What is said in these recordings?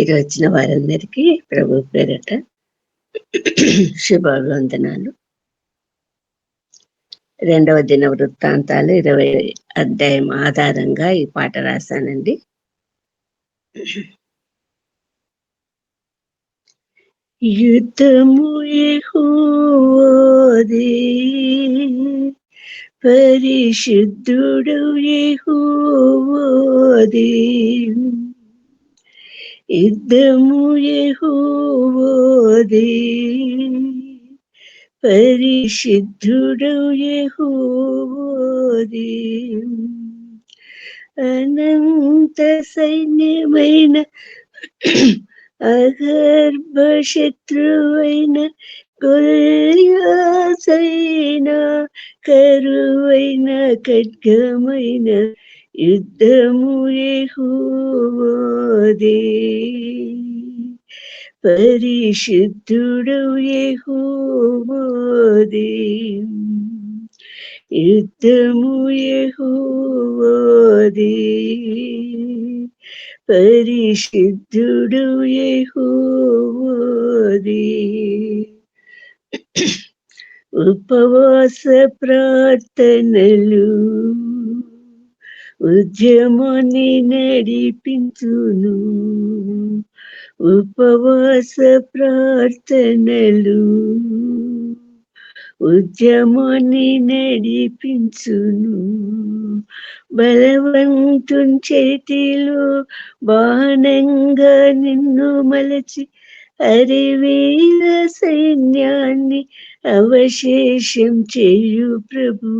ఇది వచ్చిన వారందరికీ ప్రభు పేరట శుభాభివందనాలు. రెండవ దిన వృత్తాంతాలు ఇరవై అధ్యాయం ఆధారంగా ఈ పాట రాశానండి. యుద్ధము యెహోవాదే పరిశుద్ధుడు యెహోవాదే. యుద్ధము యెహోవాదే. పరిశుద్ధుడు యెహోవాదే. అనంత సైన్యమైన అగర్భ శత్రువైన గొల్యాసైన కరువైన ఖడ్గమైన యుద్ధము యెహోవాదే పరిశుద్ధుడు యెహోవాదే యుద్ధము యెహోవాదే పరిశుద్ధుడు యెహోవాదే ఉపవాస ప్రార్థనలు ఉద్యమాన్ని నడిపించును. ఉపవాస ప్రార్థనలు ఉద్యమాన్ని నడిపించును. బలవంతుం చేతిలో బాణంగా నిన్ను మలచి అరివేల సైన్యాన్ని అవశేషం చేయు ప్రభు.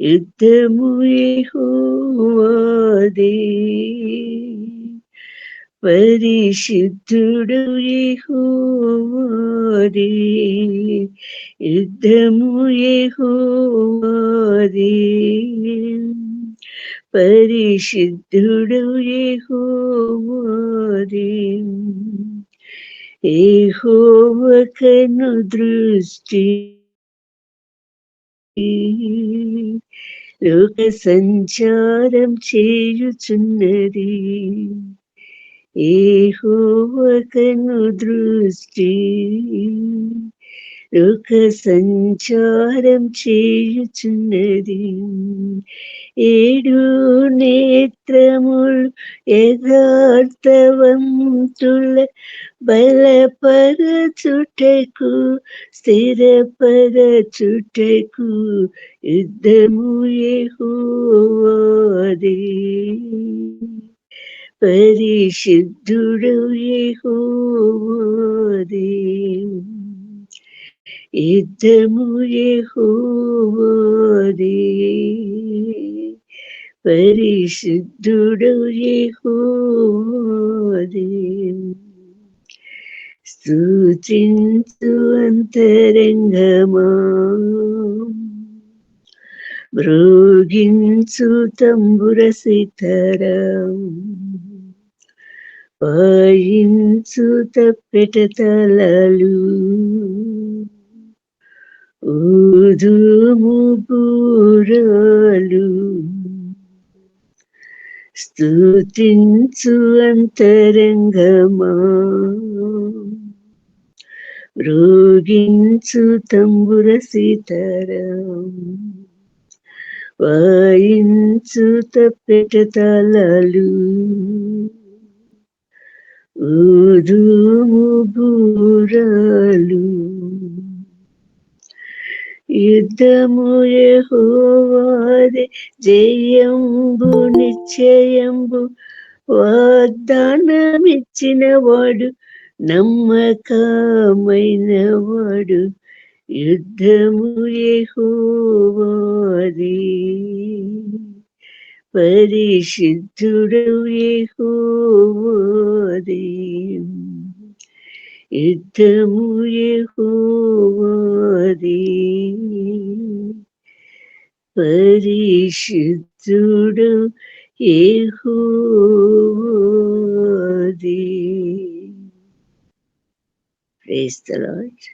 యుద్ధము యెహోవాదే. పరిశుద్ధుడు యెహోవాదే. యుద్ధము యెహోవాదే. పరిశుద్ధుడు యెహోవాదే. ఏహోవకను దృష్టి లోక సంచారం చేయుచున్నది ఏహోవకను దృష్టి లోక సంచారం చేయుచున్నది ఏడు నేత్రములు యథార్థవంతుల బలపరచుటకు స్థిరపరచుటకు యుద్ధము యెహోవాదే పరిశుద్ధుడు యెహోవాదే యుద్ధము యెహోవాదే పరిశుద్ధుడు యెహోవాదే స్తుతించు అంతరంగమా. మృగించు తంబుర సితరం పాయించు తప్పెట తలలు. ఊదుము స్తుతించు అంతరంగమా. రోగించు తంబుర సీతారాం. వాయించు తప్పెట తలలు ఊదుము యుద్ధము యెహోవాదే జయంబు నిశ్చయంబు వాగ్దానమిచ్చిన వాడు నమ్మకమైన వాడు యుద్ధము యెహోవాదే పరిశుద్ధుడు యెహోవాదే. యుద్ధము యెహోవాదే. పరిశుద్ధుడు యెహోవాదే ప్రైజ్ ద లార్డ్